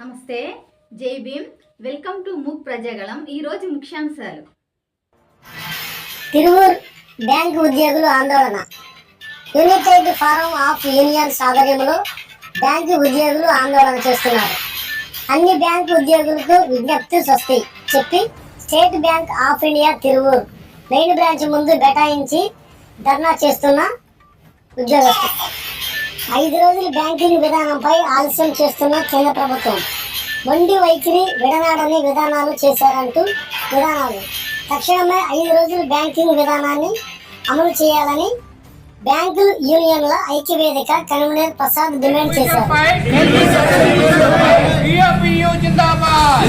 నమస్తే జై Bhim. Welcome to Mook Prajagalam. ఈరోజు ముఖ్యాంశాలు. తిరువూర్ బ్యాంక్ ఉద్యోగులు ఆందోళన. యునైటెడ్ ఫారం ఆఫ్ యూనియన్స్ ఆధ్వర్యంలో బ్యాంకు ఉద్యోగులు ఆందోళన చేస్తున్నారు. అన్ని బ్యాంకు ఉద్యోగులకు విజ్ఞప్తి స్వస్తి చెప్పి state bank of India Tiruvur main branch ముందు బైఠాయించి ధర్నా చేస్తున్న ఉద్యోగస్తులు. ఐదు రోజుల బ్యాంకింగ్ విధానంపై ఆలస్యం చేస్తున్న కేంద్ర ప్రభుత్వం. మొండి వైఖరి విడనాడని విధానాలు చేశారంటూ విధానాలు. తక్షణమే ఐదు రోజుల బ్యాంకింగ్ విధానాన్ని అమలు చేయాలని బ్యాంకు యూనియన్ల ఐక్యవేదిక కన్వీనర్ ప్రసాద్ డిమాండ్ చేశారు. జిందాబాద్.